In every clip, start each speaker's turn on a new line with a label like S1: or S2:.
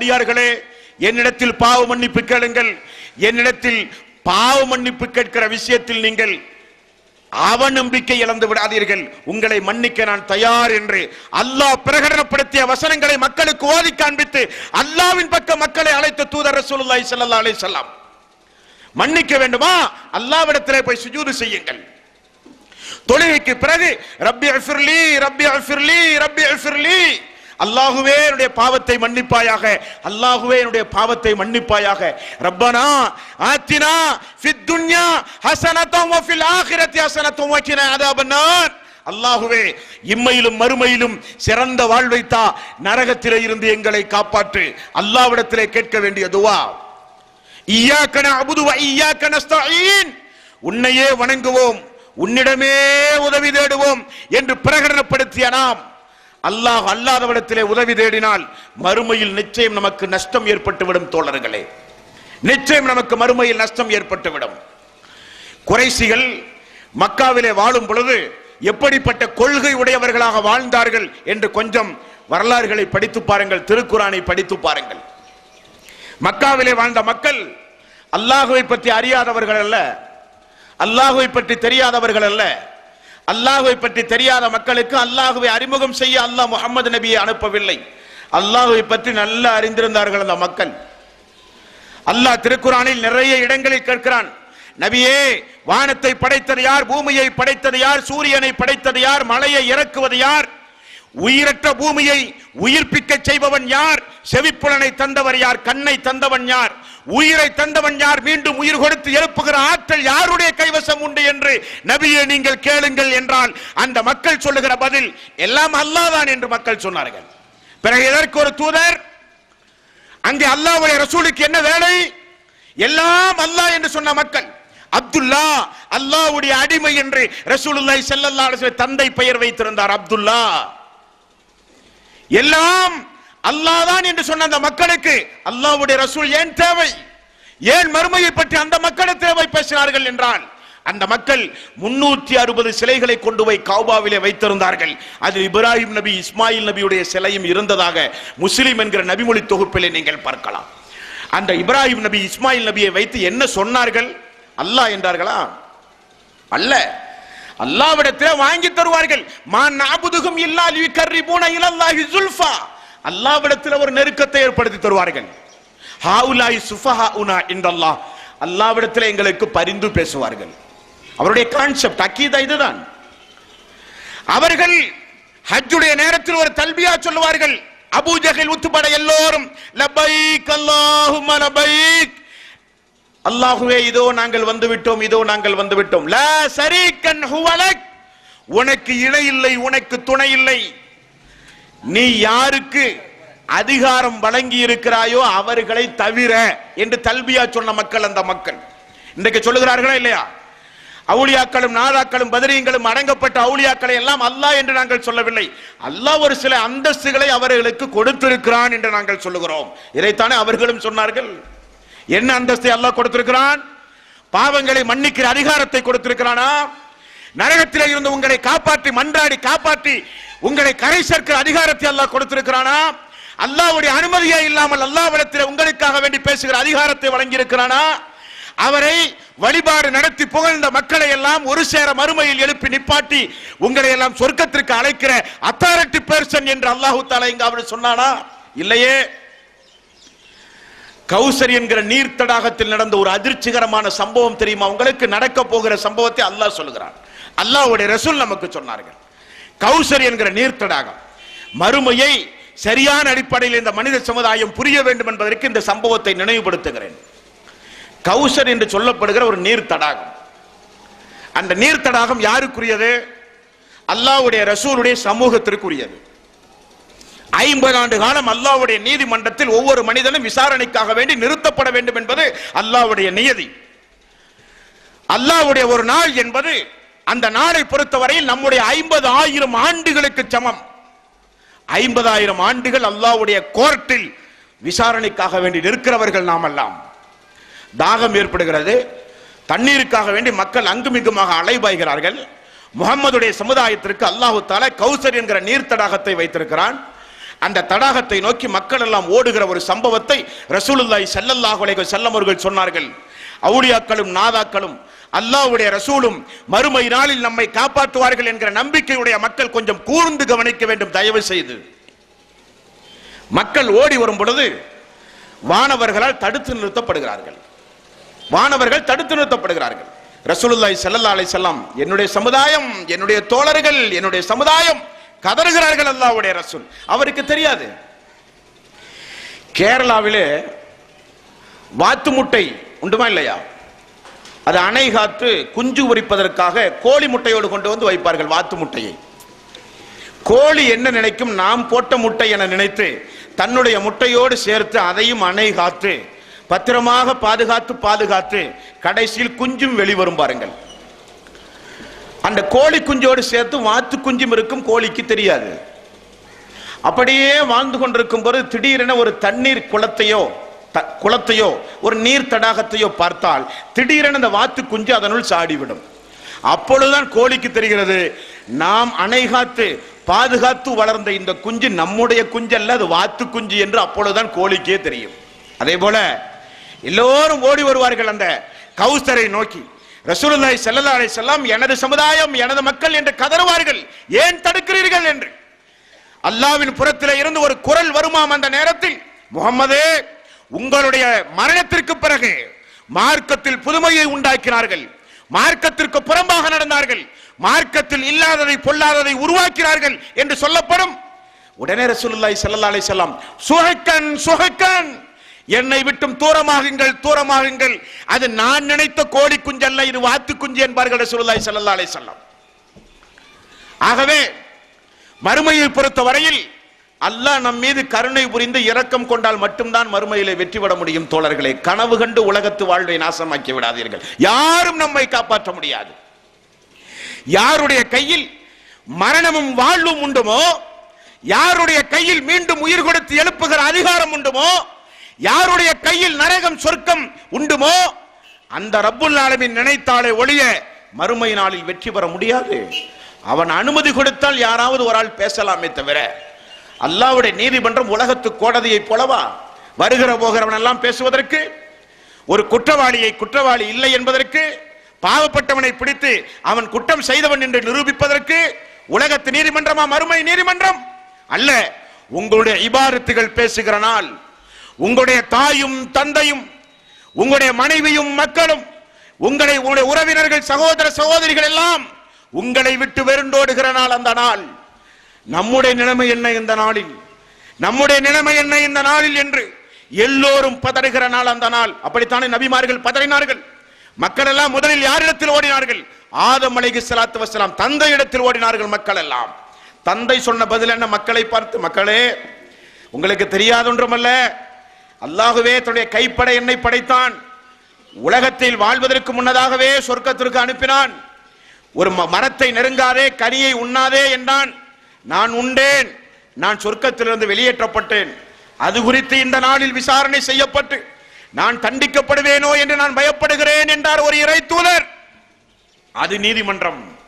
S1: அடியார்களே என்னிடத்தில் பாவ மன்னிப்பு கேளுங்கள். என்னிடத்தில் பாவ மன்னிப்பு கேட்கிற விஷயத்தில் நீங்கள் அவநம்பிக்கை இழந்து விடாதீர்கள். உங்களை மன்னிக்க நான் தயார் என்று அல்லாஹ் பிரகடனப்படுத்திய வசனங்களை மக்களுக்கு ஓதி காண்பித்து அல்லாவின் பக்கம் மக்களை அழைத்த தூதர் ரசூலுல்லாஹி ஸல்லல்லாஹு அலைஹி வஸல்லம் மன்னிக்க வேண்டுமா? அல்லாவிடத்திலே போய் சுஜூது செய்யுங்கள். தொழுகைக்கு பிறகு ரப்பி அஃபிர்லி ரப்பி அஃபிர்லி ரப்பி அஃபிர்லி அல்லாஹுவே என்னுடைய பாவத்தை மன்னிப்பாயாக. அல்லாஹுவே என்னுடைய பாவத்தை மன்னிப்பாயாக. ரப்பனா ஆத்தினா ஃபித் துன்யா ஹசனத்தம் ஃபில் ஆகிரத்தி ஹசனத்தம் வக்கின அதாபன்னார் அல்லாஹுவே இம்மையிலும் மறுமையிலும் சிறந்த வாழ்வைத்தா நரகத்திலே இருந்து எங்களை காப்பாற்று. அல்லாவிடத்திலே கேட்க வேண்டியதுவா துவா. இய்யாக்கன அபுது இய்யாக்கன ஸ்தாயின் உன்னையே வணங்குவோம். உன்னிடமே உதவி தேடுவோம் என்று பிரகடனப்படுத்திய நாம். அல்லாஹ் அல்லாதவிடத்திலே உதவி தேடினால் மறுமையில் நிச்சயம் நமக்கு நஷ்டம் ஏற்பட்டுவிடும் தோழர்களே. நிச்சயம் நமக்கு மறுமையில் நஷ்டம் ஏற்பட்டுவிடும். குறைசிகள் மக்காவிலே வாழும் பொழுது எப்படிப்பட்ட கொள்கை உடையவர்களாக வாழ்ந்தார்கள் என்று கொஞ்சம் வரலாறுகளை படித்து பாருங்கள் திருக்குறானை படித்து பாருங்கள். மக்காவிலே வாழ்ந்த மக்கள் அல்லாஹுவை பற்றி அறியாதவர்கள் அல்ல அல்லாஹுவை பற்றி தெரியாதவர்கள் அல்ல. அல்லாஹுவை பற்றி தெரியாத மக்களுக்கு அல்லாஹுவை அறிமுகம் செய்ய அல்லாஹ் முகமது நபியை அனுப்பவில்லை. அல்லாஹுவை பற்றி நல்லா அறிந்திருந்தார்கள் அந்த மக்கள். அல்லாஹ் திருக்குறானில் நிறைய இடங்களில் கேட்கிறான். நபியே வானத்தை படைத்தது யார்? பூமியை படைத்தது யார்? சூரியனை படைத்தது யார்? மலையை இறக்குவது யார்? உயிரற்ற பூமியை உயிர்ப்பிக்க செய்பவன் யார்? செவிப்புலனை தந்தவர் யார்? கண்ணை தந்தவன் யார்? உயிரை தந்தவன் யார்? மீண்டும் உயிர் கொடுத்து எழுப்புகிற ஆற்றல் யாருடைய கைவசம் உண்டு என்று நபியை நீங்கள் கேளுங்கள் என்றால் அந்த மக்கள் சொல்லுகிற பதில் எல்லாம் அல்லாதான் என்று மக்கள் சொன்னார்கள். பிறகு எதற்கு ஒரு தூதர் அங்கே அல்லாஹ்வுடைய ரசூலுக்கு என்ன வேலை? எல்லாம் அல்லாஹ் என்று சொன்ன மக்கள் அப்துல்லா அல்லாஹ்வுடைய அடிமை என்று ரசூலுல்லாய் செல்லல்லா தந்தை பெயர் வைத்திருந்தார் அப்துல்லா எல்லாம் அல்லாஹ் தான் என்று சொன்ன அந்த மக்களுக்கு அல்லாஹ்வுடைய ரசூல் ஏன் தேவை? ஏன் மறுமையை பற்றி அந்த மக்களை தேவை பேசினார்கள் என்றால் அந்த மக்கள் முன்னூத்தி அறுபது சிலைகளை கொண்டு போய் காபாவிலே வைத்திருந்தார்கள். அதில் இப்ராஹிம் நபி இஸ்மாயில் நபியுடைய சிலையும் இருந்ததாக முஸ்லிம் என்கிற நபிமொழி தொகுப்பிலே நீங்கள் பார்க்கலாம். அந்த இப்ராஹிம் நபி இஸ்மாயில் நபியை வைத்து என்ன சொன்னார்கள்? அல்லாஹ் என்றார்களா? அல்ல. அல்லாவிடத்திலே வாங்கி தருவார்கள். மா நாபுதுகும் இல்லா லிகர்ரிபூன இலல்லாஹி சுல்ஃபா. அல்லாவிடத்தில் ஒரு நெருக்கத்தை ஏற்படுத்தி தருவார்கள். ஹாவுலாய் சுஃபஹாஉனா இன்றல்லாஹ் அல்லாவிடத்தில் எங்களுக்கு பரிந்து பேசுவார்கள். அவருடைய கான்செப்ட் அக்கீதா இதுதான். அவர்கள் ஹஜ்ஜுடைய நேரத்தில் ஒரு தல்பியா சொல்லுவார்கள். அபூஜகில் உத்துப்பட எல்லோரும் லபைக் அல்லாஹும்ம லபைக் அல்லாஹுவே இதோ நாங்கள் வந்துவிட்டோம் இதோ நாங்கள் வந்துவிட்டோம். ல லா உனக்கு இணை இல்லை உனக்கு துணை இல்லை. நீ யாருக்கு அதிகாரம் வழங்கி இருக்கிறாயோ அவர்களை தவிர என்று தல்பியா சொன்ன மக்கள் அந்த மக்கள். இன்றைக்கு சொல்லுகிறார்களா இல்லையா? அவுளியாக்களும் நாதாக்களும் பதிரியங்களும் அடங்கப்பட்ட அவுளியாக்களை எல்லாம் அல்லாஹ் என்று நாங்கள் சொல்லவில்லை. அல்லாஹ் ஒரு சில அந்தஸ்துகளை அவர்களுக்கு கொடுத்திருக்கிறான் என்று நாங்கள் சொல்லுகிறோம். இதைத்தானே அவர்களும் சொன்னார்கள்? என்ன அந்தஸ்தை அல்லாஹ் கொடுத்திருக்கிறான்? பாவங்களை மன்னிக்கிற அதிகாரத்தை கொடுத்திருக்கிறானா? நரகத்திலே இருந்து உங்களை காப்பாற்றி மன்றாடி காப்பாற்றி உங்களை கரை சேர்க்கிற அதிகாரத்தை அல்லாஹ் கொடுத்திருக்கிறானா? அல்லாஹ்வுடைய அனுமதியே இல்லாமல் அல்லாவிடத்தில் உங்களுக்காக வேண்டி பேசுகிற அதிகாரத்தை வழங்கியிருக்கிறானா? அவரை வழிபாடு நடத்தி புகழ்ந்த மக்களை எல்லாம் ஒரு சேர மறுமையில் எழுப்பி நிப்பாட்டி உங்களை எல்லாம் சொர்க்கத்திற்கு அழைக்கிற அத்தாரிட்டி பெர்சன் என்று அல்லாஹு தாலா இங்க அவர் சொன்னானா? இல்லையே. கௌசரி என்கிற நீர் தடாகத்தில் நடந்த ஒரு அதிர்ச்சிகரமான சம்பவம் தெரியுமா? உங்களுக்கு நடக்க போகிற சம்பவத்தை அல்லாஹ் சொல்லுகிறான். அல்லாஹ்வுடைய ரசூல் நமக்கு சொன்னார்கள். கௌசர் என்கிற நீர் தடாகம் மறுமையை சரியான அடிப்படையில் இந்த மனித சமுதாயம் புரிய வேண்டும் என்பதற்கு இந்த சம்பவத்தை நினைவுபடுத்துகிறேன். கௌசர் என்று சொல்லப்படுகிற ஒரு நீர் தடாகம் அந்த நீர் தடாகம் யாருக்குரியது? அல்லாஹ்வுடைய ரசூலுடைய சமூகத்திற்குரியது. ஐம்பது ஆண்டு காலம் அல்லாஹ்வுடைய நீதிமன்றத்தில் ஒவ்வொரு மனிதனும் விசாரணைக்காக வேண்டி நிறுத்தப்பட வேண்டும் என்பது அல்லாவுடைய நியதி. அல்லாவுடைய ஒரு நாள் என்பது அந்த நாளை பொறுத்தவரையில் நம்முடைய ஐம்பது ஆயிரம் ஆண்டுகளுக்கு சமம். ஐம்பதாயிரம் ஆண்டுகள் அல்லாஹ்வுடைய கோர்ட்டில் விசாரணைக்காக வேண்டி நிற்கிறவர்கள் நாம் எல்லாம் தாகம் ஏற்படுகிறது. தண்ணீருக்காக வேண்டி மக்கள் அங்குமிங்குமாக அலைபாய்கிறார்கள். முகம்மதுடைய சமுதாயத்திற்கு அல்லாஹு தாலா கௌசர் என்கிற நீர் தடாகத்தை வைத்திருக்கிறான். அந்த தடாகத்தை நோக்கி மக்கள் எல்லாம் ஓடுகிற ஒரு சம்பவத்தை ரசூலுல்லாய் ஸல்லல்லாஹு அலைஹி சொன்னார்கள். அவுடியாக்களும் நாதாக்களும் அல்லாஹ்வுடைய ரசூலும் மறுமை நாளில் நம்மை காப்பாற்றுவார்கள் என்கிற நம்பிக்கையுடைய மக்கள் கொஞ்சம் கூர்ந்து கவனிக்க வேண்டும். தயவு செய்து மக்கள் ஓடி வரும் பொழுது வானவர்களால் தடுத்து நிறுத்தப்படுகிறார்கள். வானவர்கள் தடுத்து நிறுத்தப்படுகிறார்கள். ரசூலுல்லாய் செல்லல்லா அலை செல்லாம் என்னுடைய சமுதாயம் என்னுடைய தோழர்கள் என்னுடைய சமுதாயம் கதறுகிறார்கள் அல்லாவுடைய ரசூல். அவருக்கு தெரியாது. கேரளாவிலே வாத்து முட்டை உண்டுமா இல்லையா? அது அணை காத்து குஞ்சு உரிப்பதற்காக கோழி முட்டையோடு கொண்டு வந்து வைப்பார்கள் வாத்து முட்டையை. கோழி என்ன நினைக்கும்? நாம் போட்ட முட்டை என நினைத்து தன்னுடைய முட்டையோடு சேர்த்து அதையும் அணை காத்து பத்திரமாக பாதுகாத்து பாதுகாத்து கடைசியில் குஞ்சும் வெளிவரும் பாருங்கள். அந்த கோழி குஞ்சோடு சேர்த்து வாத்து குஞ்சும் இருக்கும் கோழிக்கு தெரியாது. அப்படியே வாழ்ந்து கொண்டிருக்கும் போது திடீரென ஒரு தண்ணீர் குளத்தையோ த- குளத்தையோ ஒரு நீர் தடாகத்தையோ பார்த்தால் திடீரென அந்த வாத்து குஞ்சு அதனுள் சாடிவிடும். அப்பொழுதுதான் கோழிக்கு தெரிகிறது நாம் அணை காத்து பாதுகாத்து வளர்ந்த இந்த குஞ்சு நம்முடைய குஞ்சு அல்ல அது வாத்து குஞ்சு என்று அப்பொழுதுதான் கோழிக்கே தெரியும். அதே போல எல்லோரும் ஓடி வருவார்கள் அந்த கௌசரை நோக்கி. ரசூலுல்லாய் செல்லல்லா அலை செல்லாம் எனது சமுதாயம் எனது மக்கள் என்று கதறுவார்கள். ஏன் தடுக்கிறீர்கள் என்று? அல்லாவின் புறத்திலே இருந்து ஒரு குரல் வருமாம் அந்த நேரத்தில். முகமது உங்களுடைய மரணத்திற்கு பிறகு மார்க்கத்தில் புதுமையை உண்டாக்கினார்கள். மார்க்கத்திற்கு புறம்பாக நடந்தார்கள். மார்க்கத்தில் இல்லாததை பொல்லாததை உருவாக்கினார்கள் என்று சொல்லப்படும். உடனே ரசூலுல்லாய் செல்லல்லா அலை செல்லாம் சுகக்கன் சுகக்கன்! என்னை விட்டும் தூரமாகுங்கள் தூரமாகுங்கள். அது நான் நினைத்த கோழி குஞ்சல்ல இது வாத்து குஞ்சு என்பார்கள் ரசூலுல்லாஹி ஸல்லல்லாஹு அலைஹி வஸல்லம். ஆகவே மறுமையை பொறுத்த வரையில் அல்லாஹ் நம் மீது கருணை புரிந்து இரக்கம் கொண்டால் மட்டும்தான் மறுமையிலே வெற்றி பெற முடியும் தோழர்களே. கனவு கண்டு உலகத்து வாழ்வை நாசமாக்கி விடாதீர்கள். யாரும் நம்மை காப்பாற்ற முடியாது. யாருடைய கையில் மரணமும் வாழ்வும் உண்டுமோ யாருடைய கையில் மீண்டும் உயிர் கொடுத்து எழுப்புகிற அதிகாரம் உண்டுமோ யாருடைய கையில் நரகம் சொர்க்கம் உண்டுமோ அந்த ரப்புல் ஆலமீன் நினைத்தாலே ஒழிய மறுமை நாளில் வெற்றி பெற முடியாது. அவன் அனுமதி கொடுத்தால் யாராவது ஒரு ஆள் பேசலாமே தவிர அல்லாவுடைய நீதிமன்றம் உலகத்து கோடதியை போலவா? வருகிற போகிறவன் எல்லாம் பேசுவதற்கு ஒரு குற்றவாளியை குற்றவாளி இல்லை என்பதற்கு பாவப்பட்டவனை பிடித்து அவன் குற்றம் செய்தவன் என்று நிரூபிப்பதற்கு உலகத்து நீதிமன்றமா மறுமை நீதிமன்றம்? அல்ல உங்களுடைய இபாரத்துகள் பேசுகிற நாள் உங்களுடைய தாயும் தந்தையும் உங்களுடைய மனைவியும் மக்களும் உங்களை உங்களுடைய உறவினர்கள் சகோதர சகோதரிகள் எல்லாம் உங்களை விட்டு வெருண்டோடுகிற நாள் அந்த நாள். நம்முடைய நிலைமை என்ன இந்த நாளில்? நம்முடைய நிலைமை என்ன இந்த நாளில் என்று எல்லோரும் பதறுகிற நாள் அந்த நாள். அப்படித்தானே நபிமார்கள் பதறினார்கள்? மக்கள் எல்லாம் முதலில் யாரிடத்தில் ஓடினார்கள்? ஆதம் அலைகி சலாத்து வசலாம் தந்தை இடத்தில் ஓடினார்கள் மக்கள் எல்லாம். தந்தை சொன்ன பதில் என்ன? மக்களை பார்த்து மக்களே உங்களுக்கு தெரியாதொன்றுமல்ல. அல்லாகவே தன்னுடைய கைப்பட என்னை படைத்தான். உலகத்தில் வாழ்வதற்கு முன்னதாகவே சொர்க்கத்திற்கு அனுப்பினான். ஒரு ம- மரத்தை நெருங்காதே கனியை உண்ணாதே என்றான். நான் உண்டேன். நான் சொர்க்கத்திலிருந்து வெளியேற்றப்பட்டேன். அது குறித்து இந்த நாளில் விசாரணை செய்யப்பட்டு நான் தண்டிக்கப்படுவேனோ என்று நான் பயப்படுகிறேன் என்றார் ஒரு இறை தூதர் அது நீதிமன்றம்.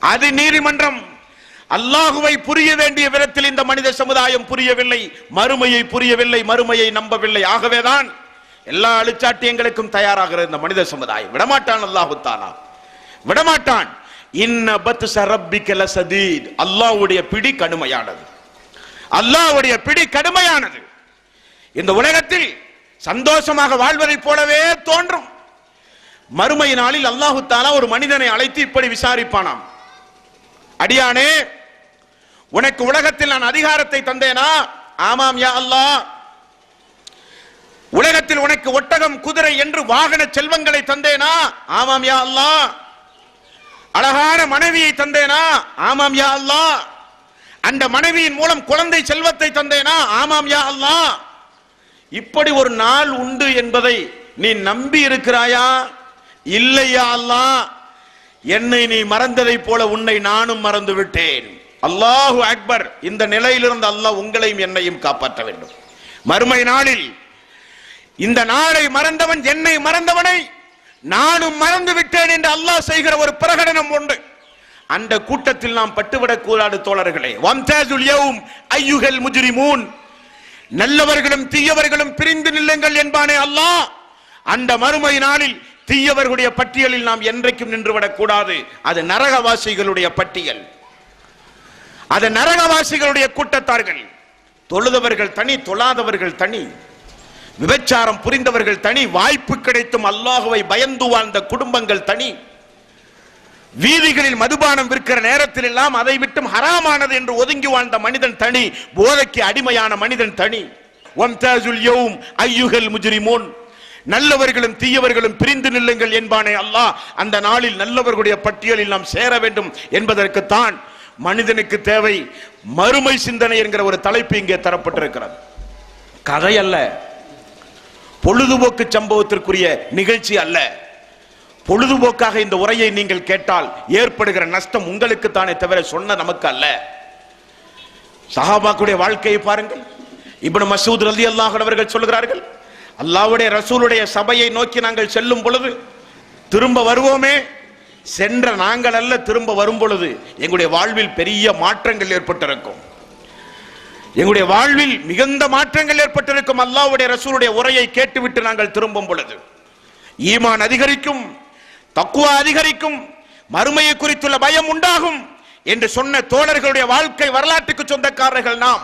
S1: அது நீதிமன்றம். அல்லாஹுவை புரிய வேண்டிய விதத்தில் இந்த மனித சமுதாயம் புரியவில்லை மறுமையை புரியவில்லை மறுமையை நம்பவில்லை. ஆகவேதான் எல்லா அழிச்சாட்டியங்களுக்கும் தயாராகிற இந்த மனித சமுதாயம். விடமாட்டான் அல்லாஹு தாலா. விடமாட்டான். இன்ன பத் அல்லாஹ்வுடைய பிடி கடுமையானது. அல்லாஹ்வுடைய பிடி கடுமையானது. இந்த உலகத்தில் சந்தோஷமாக வாழ்வதைப் போலவே தோன்றும். மறுமை நாளில் அல்லாஹு தாலா ஒரு மனிதனை அழைத்து இப்படி விசாரிப்பானாம். அடியானே உனக்கு உலகத்தில் நான் அதிகாரத்தை தந்தேனா? ஆமாம் யா அல்லாஹ். உலகத்தில் உனக்கு ஒட்டகம் குதிரை என்று வாகன செல்வங்களை தந்தேனா? ஆமாம் யா அல்லா அழகான மனைவியை தந்தேனா? ஆமாம் யா அல்லாஹ். அந்த மனைவியின் மூலம் குழந்தை செல்வத்தை தந்தேனா? ஆமாம் யா அல்லா இப்படி ஒரு நாள் உண்டு என்பதை நீ நம்பி இருக்கிறாயா? இல்லையா அல்லா என்னை நீ மறந்ததைப் போல உன்னை நானும் மறந்து விட்டேன் அல்லாஹு அக்பர் இந்த நிலையிலிருந்து அல்லாஹ் உங்களையும் என்னையும் காப்பாற்ற வேண்டும். மறுமை நாளில் இந்த நாளை மறந்தவன் என்னை மறந்தவனை நானும் மறந்து விட்டேன் என்று அல்லாஹ் செய்கிற ஒரு பிரகடனம் உண்டு. அந்த கூட்டத்தில் நாம் பட்டுவிடக் கூடாது தோழர்களே. வம்தாசுல் யௌம் ஐயுகல் முஜ்ரிமூன். நல்லவர்களும் தீயவர்களும் பிரிந்து நில்லுங்கள் என்பானே அல்லாஹ். அந்த மறுமை நாளில் தீயவர்களுடைய பட்டியலில் நாம் என்றைக்கும் நின்றுவிடக் கூடாது. அது நரகவாசிகளுடைய பட்டியல். அது நரகவாசிகளுடைய கூட்டத்தார்கள். தொழுதவர்கள் தனி தொழாதவர்கள் தனி. விபச்சாரம் புரிந்தவர்கள் தனி. வாய்ப்பு கிடைத்தும் அல்லாஹுவை பயந்து வாழ்ந்த குடும்பங்கள் தனி. வீதிகளில் மதுபானம் விற்கிற நேரத்தில் எல்லாம் அதை விட்டும் ஹராமானது என்று ஒதுங்கி வாழ்ந்த மனிதன் தனி. போதைக்கு அடிமையான மனிதன் தனி. வம்தாசுல் நல்லவர்களும் தீயவர்களும் பிரிந்து நில்லுங்கள் என்பானே அல்லாஹ். அந்த நாளில் நல்லவர்களுடைய பட்டியலில் நாம் சேர வேண்டும் என்பதற்குத்தான் மனிதனுக்கு தேவை மறுமை சிந்தனை என்கிற ஒரு தலைப்பு இங்கே தரப்பட்டிருக்கிறது. கதை அல்ல பொழுதுபோக்கு சம்பவத்திற்குரிய நிகழ்ச்சி அல்ல. பொழுதுபோக்காக இந்த உரையை நீங்கள் கேட்டால் ஏற்படுகிற நஷ்டம் உங்களுக்கு தானே தவிர சொன்ன நமக்கு அல்ல. சஹாபாக்குடைய வாழ்க்கையை பாருங்கள். இப்படி மசூத் ரலி அல்லாஹன் அவர்கள் சொல்கிறார்கள் அல்லாவுடைய ரசூலுடைய சபையை நோக்கி நாங்கள் செல்லும் பொழுது திரும்ப வருவோமே சென்ற நாங்கள் அல்ல திரும்ப வரும் பொழுது எங்களுடைய வாழ்வில் பெரிய மாற்றங்கள் ஏற்பட்டிருக்கும். எங்களுடைய வாழ்வில் மிகுந்த மாற்றங்கள் ஏற்பட்டிருக்கும். அல்லாஹ்வுடைய ரசூலுடைய உரையை கேட்டுவிட்டு நாங்கள் திரும்பும் பொழுது ஈமான் அதிகரிக்கும் தக்குவா அதிகரிக்கும் மறுமையை குறித்துள்ள பயம் உண்டாகும் என்று சொன்ன தோழர்களுடைய வாழ்க்கை வரலாற்றுக்கு சொந்தக்காரர்கள் நாம்